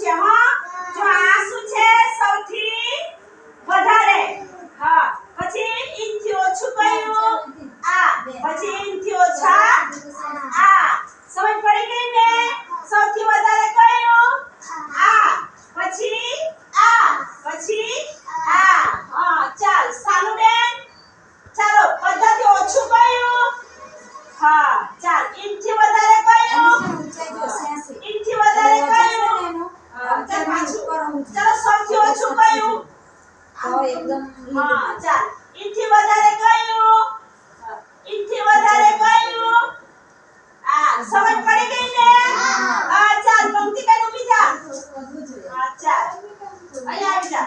છે, હો. જો આ શું છે સૌથી વધારે. હા, પછી ઇનથી ઓછું કયું આ, પછી ઇનથી ઓછા. આ, સમજ પડી ગઈ ને? સૌથી વધારે કયું આ, પછી? આ પછી? આ, હા, ચાલ સાનુબેન ચાલો, પદ્ધતિ ઓછું કયું હા, ચાલ ઇનથી વધારે સૌથી ઓછું કયું હા ચાલ ઇથી વધારે કયું ઇથી વધારે કયું આ સમજ પડી ગઈ ને? હા. ચાલ પંક્તિબેન ઊભી જા. હા ચાલ. અહીંયા આવી જા.